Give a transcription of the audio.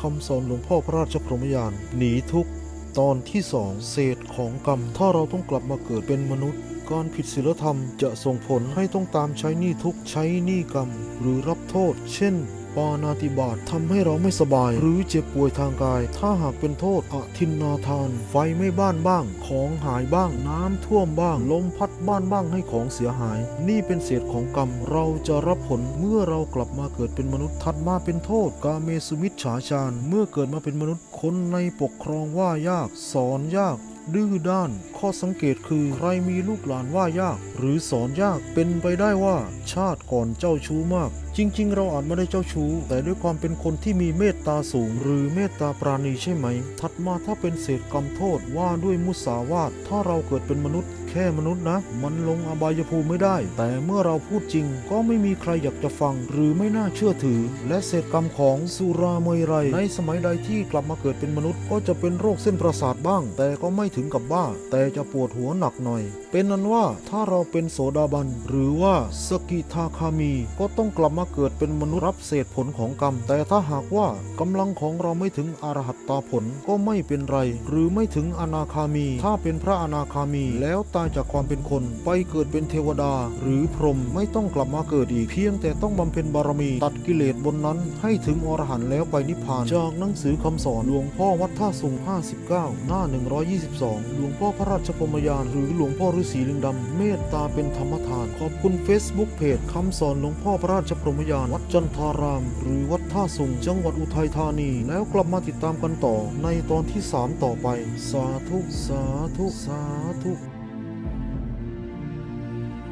คำสอนหลวงพ่อพระราชพรหมยานหนีทุกข์ตอนที่สองเศษของกรรม ถ้าเราต้องกลับมาเกิดเป็นมนุษย์ การผิดศีลธรรมจะส่งผลให้ต้องตามใช้หนี้ทุกใช้หนี้กรรม หรือรับโทษ เช่น ปานาติบาตทำให้เราไม่สบาย หรือเจ็บป่วยทางกาย ถ้าหากเป็นโทษอทินนาทาน ไฟไม่บ้านบ้าง ของหายบ้าง น้ำท่วมบ้าง ลมพัดบ้านบ้างให้ของเสียหาย นี่เป็นเศษของกรรม เราจะรับผลเมื่อเรากลับมาเกิดเป็นมนุษย์ถัดมาเป็นโทษ กาเมสุมิชฉาจารเมื่อเกิดมาเป็นมนุษย์คนในปกครองว่ายาก สอนยากดื้อด้าน ข้อสังเกตคือใครมีลูกหลานว่ายากหรือสอนยากเป็นไปได้ว่าชาติก่อนเจ้าชู้มาก จริง ๆ เราอาจไม่ได้เจ้าชู้ แต่ด้วยความเป็นคนที่มีเมตตาสูง หรือเมตตาปราณีใช่ไหม ถัดมาถ้าเป็นเศษกรรมโทษว่าด้วยมุสาวาทถ้าเราเกิดเป็นมนุษย์ แค่มนุษย์นะ มันลงอบายภูมิไม่ได้ แต่เมื่อเราพูดจริง ก็ไม่มีใครอยากจะฟัง หรือไม่น่าเชื่อถือ และเศษกรรมของสุราเมยไรยในสมัยใดที่กลับมาเกิดเป็นมนุษย์ ก็จะเป็นโรคเส้นประสาทบ้าง แต่ก็ไม่ถึงกับบ้า แต่จะปวดหัวหนักหน่อย เป็นนั้นว่าถ้าเราเป็นโสดาบัน หรือว่าสกิทาคามี ก็ต้องกลับมาเกิดเป็นมนุษย์รับเศษผลของกรรม แต่ถ้าหากว่ากำลังของเราไม่ถึงอรหัตตาผลก็ไม่เป็นไร หรือไม่ถึงอนาคามี ถ้าเป็นพระอนาคามีแล้วตายจากความเป็นคน ไปเกิดเป็นเทวดา หรือพรหมไม่ต้องกลับมาเกิดอีกเพียงแต่ต้องบำเพ็ญบารมี ตัดกิเลสบนนั้น ให้ถึงอรหันต์แล้วไปนิพพาน จากหนังสือคำสอนหลวงพ่อวัดท่าสุง59 หน้า 122 หลวงพ่อพระราชพรมยานหรือหลวงพ่อฤาษีลิงดำเมตตาตาเป็นธรรมทาน ขอบคุณ Facebook เพจคำสอนหลวงพ่อพระราชพรหมยาน วัดจันทาราม หรือวัดท่าสุงจังหวัดอุทัยธานี แล้วกลับมาติดตามกันต่อในตอนที่ 3 ต่อไป สาธุ สาธุ สาธุ